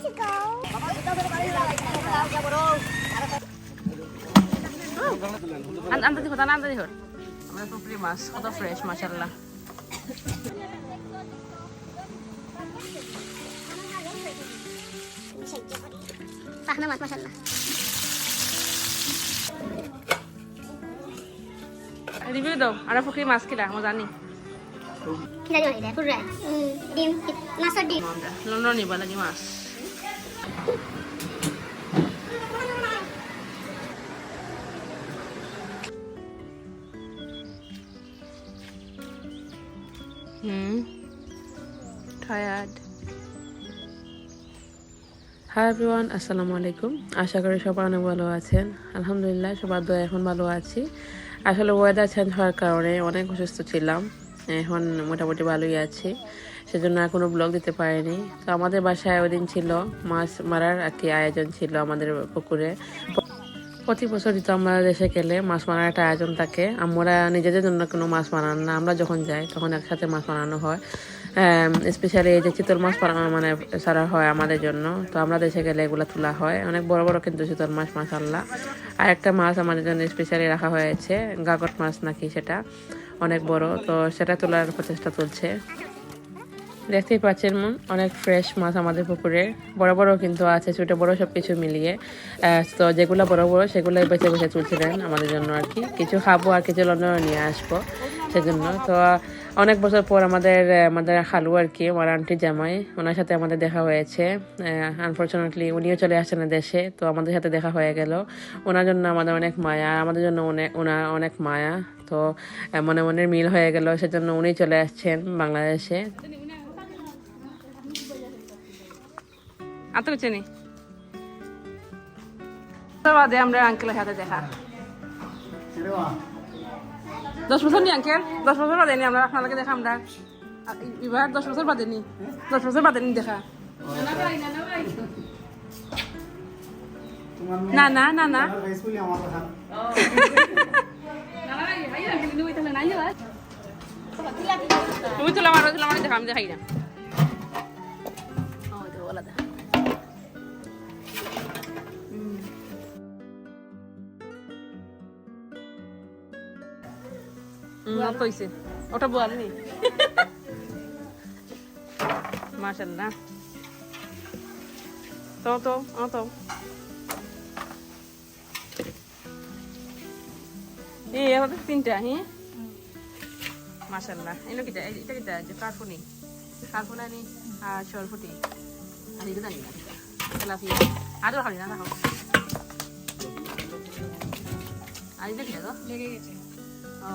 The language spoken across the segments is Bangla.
to go. আন- আনতে দেখো তাহলে আনতে দেখো। আমাদের পুকুরি মাছ কত ফ্রেশ মাশাল্লাহ পাখনা মাছ মাশাল্লাহ রিভিউ দাও আর পুকুরি মাছ কিলা মই জানি। কিরা দিও এটা পুরা ডিম মাছের ডিম। আমরা লন্ডন নিব লাগি মাছ। হুম টায়ার্ড হাই এভরিওয়ান আসসালামু আলাইকুম আশা করি সবাই অনেক ভালো আছেন। আলহামদুলিল্লাহ, সবার দয়া এখন ভালো আছি। আসলে ওয়েদার চেঞ্জ হওয়ার কারণে অনেক অসুস্থ ছিলাম। এখন মোটামুটি ভালোই আছি। সেজন্য আর কোনো ব্লগ দিতে পারিনি। তো আমাদের বাসায় ওই দিন ছিল মাছ মারার আর কি আয়োজন ছিল আমাদের পুকুরে। প্রতি বছরই তো আমরা দেশে গেলে মাছ মারার একটা আয়োজন থাকে। আমরা নিজেদের জন্য কোনো মাছ বানান না, আমরা যখন যাই তখন একসাথে মাছ মারানো হয়। স্পেশালি এই যে চিতল মাছ মানে সারা হয় আমাদের জন্য। তো আমরা দেশে গেলে এগুলো তোলা হয়। অনেক বড় বড় কিন্তু চিতল মাছ মাসাল্লাহ আর একটা মাছ আমাদের জন্য স্পেশালি রাখা হয়েছে, গাগট মাছ নাকি সেটা। অনেক বড়, তো সেটা তোলার প্রচেষ্টা চলছে। দেখতেই পাচ্ছেন মন, অনেক ফ্রেশ মাছ আমাদের পুকুরে। বড় বড় কিন্তু আছে ছোট বড় সব কিছু মিলিয়ে তো যেগুলো বড় বড় সেগুলোই বেছে বেছে তুলছিলেন আমাদের জন্য আর কি। কিছু খাব আর কিছু লন্ডনে নিয়ে আসব সেজন্য। তো অনেক বছর পর আমাদের আমাদের খালু আর কি আমার আন্টি জামাই ওনার সাথে আমাদের দেখা হয়েছে। আনফর্চুনেটলি উনিও চলে আসছেন দেশে তো আমাদের সাথে দেখা হয়ে গেল। ওনার জন্য আমাদের অনেক মায়া আমাদের জন্য অনেক ওনার অনেক মায়া। তো মনে মনের মিল হয়ে গেল সেজন্য উনি চলে আসছেন বাংলাদেশে। আতো তো বাদে আমরা আঙ্কেলের সাথে দেখা। দশ বছর নি আঙ্কেল দশ বছর বাদে নি আমরা আপনাদেরকে দেখা আমরা। এবার দশ বছর বাদে নি দশ বছর বাদে নি দেখা। না না না না। তুমি তুলা মারো তুলা মারো দেখা আমি দেখাই না। হুম, অত হইছে। ওটা বোয়াল নি? মাশাল্লাহ তো তো ও তো। এই আমাদের তিনটা হ্যাঁ মাশাল্লাহ এলো কিটা? এটা কিটা? যে কার্পুনি কার্পুনা নি আর সরফুটি আর এগুলো জানি না তেলাপিয়া। আরও খাবি না দেখো আর এটা কিটা তো লেগে গেছে। ও।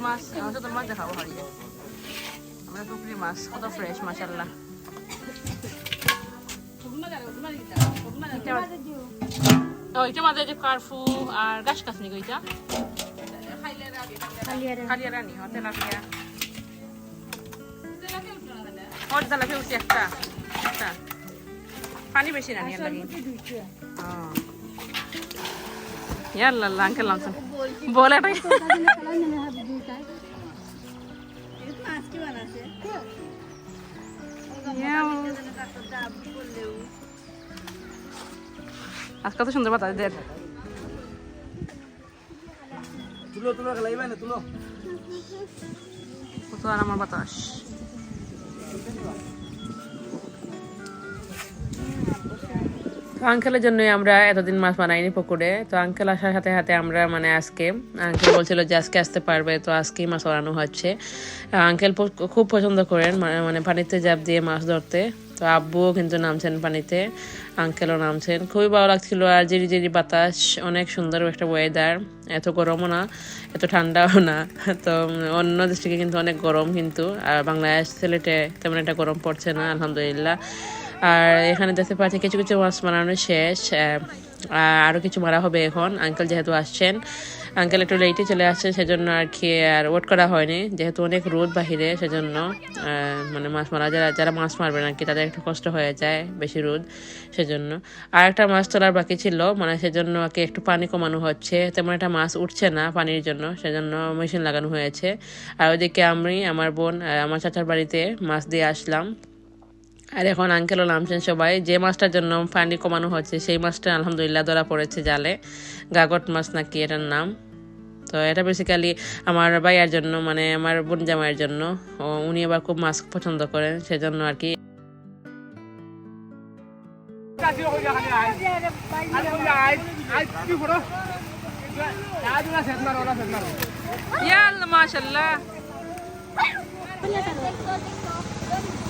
মাছ আমার মাছ দেখাবো হারিয়ে আমরা পুকুরি মাছ কত ফ্রেশ মাশাল্লাহ ও এটা মাঝে যে কার্ফু আর গাছ গইটা খালিয়া রানি ও তেলাপিয়া ওর একটা একটা পানি বেশি রানি আর লাগে ইয়াল্লা আঙ্কেল লামছেন বলে আজকে কত সুন্দর বাতাস দের তুলো তুলো খেলাইবে না তুলো কত আর আমার বাতাস তো আঙ্কেলের জন্যই আমরা এতদিন মাছ বানাইনি পুকুরে। তো আঙ্কেল আসার সাথে সাথে আমরা মানে আজকে, আঙ্কেল বলছিল যে আজকে আসতে পারবে, তো আজকেই মাছ বানানো হচ্ছে। আঙ্কেল খুব পছন্দ করেন মানে পানিতে জাপ দিয়ে মাছ ধরতে। তো আব্বুও কিন্তু নামছেন পানিতে, আঙ্কেলও নামছেন। খুবই ভালো লাগছিল, আর জিরি জিরি বাতাস, অনেক সুন্দর একটা ওয়েদার এত গরমও না, এত ঠান্ডাও না। তো অন্য দেশ থেকে কিন্তু অনেক গরম কিন্তু, আর বাংলাদেশ সিলেটে তেমন একটা গরম পড়ছে না, আলহামদুলিল্লাহ। আর এখানে দেখতে পাচ্ছি কিছু কিছু মাছ বানানো শেষ আহ, আর আরও কিছু মারা হবে এখন। আঙ্কেল যেহেতু আসছেন আঙ্কেল একটু লেটে চলে আসছেন সেজন্য আর কি আর ওয়েট করা হয়নি। যেহেতু অনেক রোদ বাহিরে সেজন্য মানে মাছ মারা যারা যারা মাছ মারবেন আর কি তাদের একটু কষ্ট হয়ে যায় বেশি রোদ সেজন্য। আর একটা মাছ তোলার বাকি ছিল মানে সেজন্য আর কি একটু পানি কমানো হচ্ছে। তেমন একটা মাছ উঠছে না পানির জন্য সেজন্য মেশিন লাগানো হয়েছে। আর ওইদিকে আমি আমার বোন আমার চাচার বাড়িতে মাছ দিয়ে আসলাম। আর এখন আঙ্কেলও নামছেন সবাই। যে মাছটার জন্য পানি কমানো হচ্ছে সেই মাছটা আলহামদুলিল্লাহ ধরা পড়েছে জালে। গাগট মাছ নাকি এটার নাম। তো এটা বেসিক্যালি আমার ভাইয়ার জন্য মানে আমার বোন জামাইয়ের জন্য। ও উনি আবার খুব মাছ পছন্দ করেন সেজন্য আর কি। মাশাল্লাহ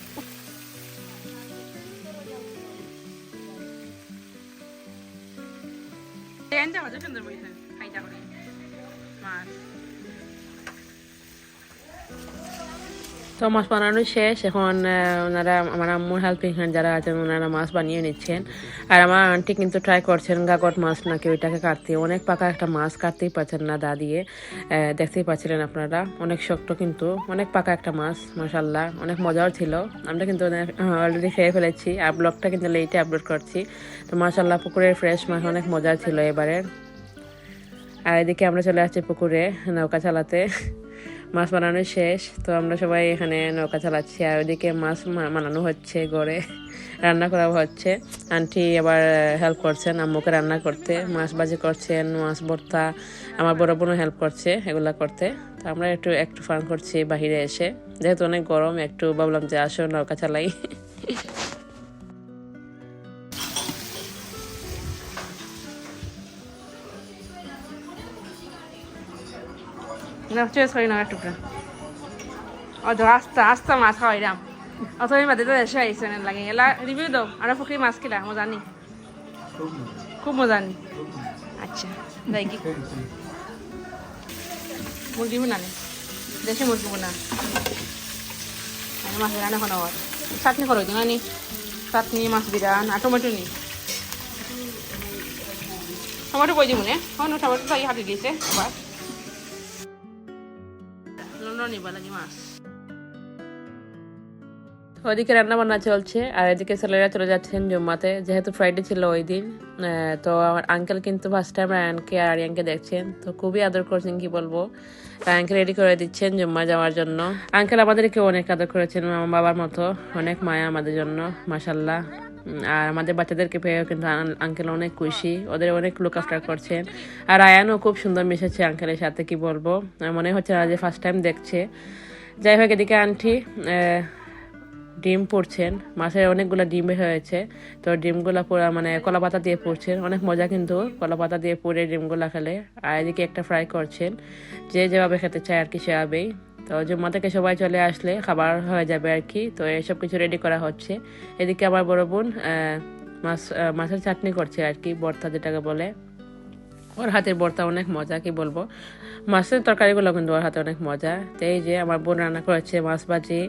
Yeah, different than we think. তো মাছ বানানো শেষ। এখন ওনারা, আমার আম্মুর হেল্পিং হ্যান্ড যারা আছেন, ওনারা মাছ বানিয়ে নিচ্ছেন। আর আমার আন্টি কিন্তু ট্রাই করছেন গাগট মাছ নাকি ওইটাকে কাটতে। অনেক পাকা একটা মাছ কাটতেই পারছেন না দা দিয়ে। দেখতেই পাচ্ছিলেন আপনারা। অনেক শক্ত কিন্তু, অনেক পাকা একটা মাছ মাসাল্লাহ অনেক মজাও ছিল। আমরা কিন্তু অলরেডি খেয়ে ফেলেছি। আর ব্লগটা কিন্তু লেটে আপলোড করছি। তো মাসাল্লাহ পুকুরের ফ্রেশ মাছ অনেক মজার ছিল এবারের আর এদিকে আমরা চলে আসছি পুকুরে নৌকা চালাতে। মাছ বানানো শেষ, তো আমরা সবাই এখানে নৌকা চালাচ্ছি, আর ওইদিকে মাছ মা- বানানো হচ্ছে, গড়ে রান্না করা হচ্ছে। আন্টি আবার হেল্প করছেন, আম্মুকে রান্না করতে, মাছ বাজি করছেন, মাছ ভর্তা, আমার বড় বোনও হেল্প করছে এগুলা করতে। তো আমরা একটু একটু ফান করছি বাহিরে এসে। যেহেতু অনেক গরম, একটু ভাবলাম যে আসো নৌকা চালাই। না চেস করি না টুকরা অত আস্তা আস্তা মাছ খাওয়াইলাম অত আমি বাদে তো এসে আইসে লাগে। এলা রিভিউ দাও, আর পুকুরি মাছ কিলা মজা নি খুব মজা নি আচ্ছা যাই কি। মুরগি দেশি মুরগি বুনা মাছ রান্না এখন আবার চাটনি করো দিন চাটনি, মাছ বিরান আর টমেটো নি। টমেটো কই দিব নে? টমেটো তাই হাতে দিয়েছে আবার ওদিকে রান্না বান্না চলছে, আর এদিকে ছেলেরা চলে যাচ্ছেন জুম্মাতে। যেহেতু ফ্রাইডে ছিল ওই দিন তো আমার আঙ্কেল কিন্তু ফার্স্ট টাইম রায়ানকে আর আরিয়ানকে দেখছেন। তো খুবই আদর করছেন, কি বলব? রায়ানকে রেডি করে দিচ্ছেন জুম্মা যাওয়ার জন্য। আঙ্কেল আমাদেরকে অনেক আদর করেছেন, আমার বাবার মতো। অনেক মায়া আমাদের জন্য মাসাল্লাহ আর আমাদের বাচ্চাদেরকে পেয়েও কিন্তু আঙ্কেল অনেক খুশি। ওদের অনেক লুক আফটার করছেন আর আয়ানও খুব সুন্দর মিশেছে আঙ্কেলের সাথে, কি বলব? মনে হচ্ছে না যে ফার্স্ট টাইম দেখছে। যাই হোক, এদিকে আন্টি ডিম পড়ছেন। মাছের অনেকগুলো ডিম হয়েছে। তো ডিমগুলো পুরো মানে কলা পাতা দিয়ে পড়ছেন। অনেক মজা কিন্তু কলা পাতা দিয়ে পুড়ে ডিমগুলো খেলে আর এদিকে একটা ফ্রাই করছেন। যে যেভাবে খেতে চায় আর কি সেভাবেই। তো জুম্মা থেকে সবাই চলে আসলে খাবার হয়ে যাবে আর কি। তো এসব কিছু রেডি করা হচ্ছে। এদিকে আমার বড় বোন মাছ মাছের চাটনি করছে আর কি বর্তা যেটাকে বলে। ওর হাতের বর্তা অনেক মজা, কি বলব? মাছের তরকারিগুলো কিন্তু ওর হাতে অনেক মজা। তো এই যে আমার বোন রান্না করেছে মাছ ভাজি,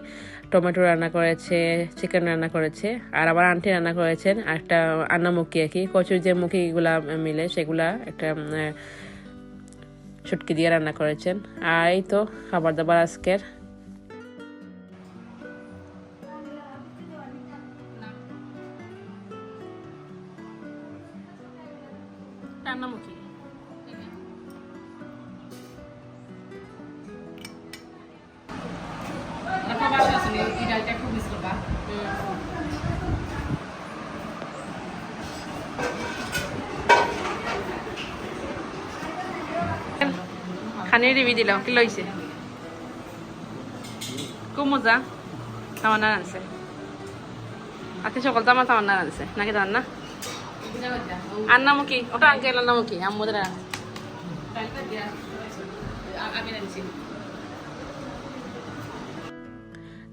টমেটো রান্না করেছে চিকেন রান্না করেছে, আর আবার আন্টি রান্না করেছেন একটা আন্না মুখি আর কি। কচুর যে মুখিগুলা মিলে সেগুলা একটা শুটকি দিয়ে রান্না করেছেন। আর এই তো খাবার দাবার আজকের। খানি রিবি দিলাম কি লইছে খুব মজা। আমার না আনছে আজকে সকল তো আমার তামান্না আনছে নাকি তামান্না? আর নামও কি ওটা আঙ্কেলের নামও কি আমাদের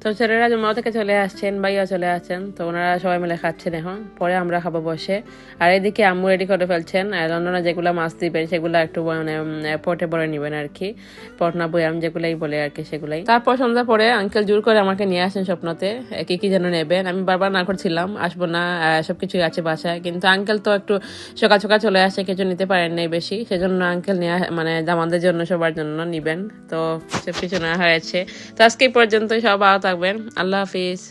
তো ছেলেরা জমা থেকে চলে আসছেন ভাইয়া চলে আসছেন তো ওনারা সবাই মিলে খাচ্ছেন এখন। পরে আমরা খাব বসে। আর এদিকে আম্মু রেডি করে ফেলছেন লন্ডনে যেগুলো মাছ দিবেন সেগুলো একটু মানে পটে পরে নিবেন আর কি পটনা বয়াম যেগুলাই বলে আর কি সেগুলাই। তারপর সন্ধ্যা পরে আঙ্কেল জোর করে আমাকে নিয়ে আসেন স্বপ্নতে কি কি যেন নেবেন। আমি বারবার না করছিলাম আসব না আহ, সবকিছুই আছে বাসায়। কিন্তু আঙ্কেল তো একটু সকাল সকাল চলে আসে কিছু নিতে পারেন নাই বেশি। সেজন্য আঙ্কেল নিয়ে মানে আমাদের জন্য সবার জন্য নিবেন। তো সব কিছু নেওয়া হয়েছে। তো আজকে পর্যন্ত সব ভালো থাকবেন আল্লাহ হাফিজ